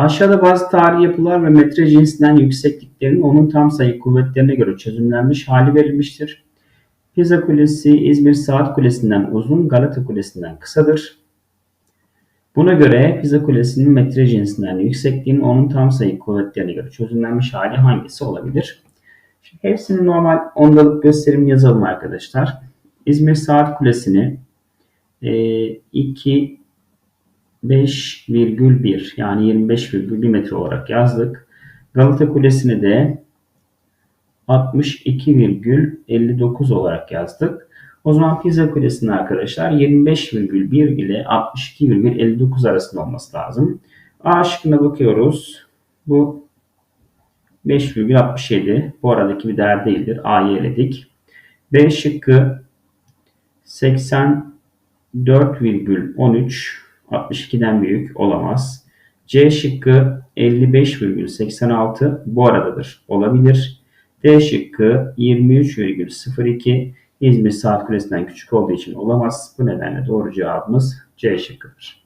Aşağıda bazı tarihi yapılar ve metre cinsinden yüksekliklerin onun tam sayı kuvvetlerine göre çözümlenmiş hali verilmiştir. Pisa Kulesi İzmir Saat Kulesi'nden uzun, Galata Kulesi'nden kısadır. Buna göre Pisa Kulesi'nin metre cinsinden yüksekliğinin onun tam sayı kuvvetlerine göre çözümlenmiş hali hangisi olabilir? Şimdi hepsini normal ondalık gösterim yazalım arkadaşlar. İzmir Saat Kulesi'ni e, 2 5,1 yani 25,1 metre olarak yazdık. Galata Kulesi'ni de 62,59 olarak yazdık. O zaman Pisa Kulesi'nin arkadaşlar 25,1 ile 62,59 arasında olması lazım. A şıkkına bakıyoruz. Bu 5,67. Bu aradaki bir değer değildir. A'yı eledik. B şıkkı 84,13 62'den büyük olamaz. C şıkkı 55,86 bu aradadır. Olabilir. D şıkkı 23,02 İzmir Saat Kulesi'nden küçük olduğu için olamaz. Bu nedenle doğru cevabımız C şıkkıdır.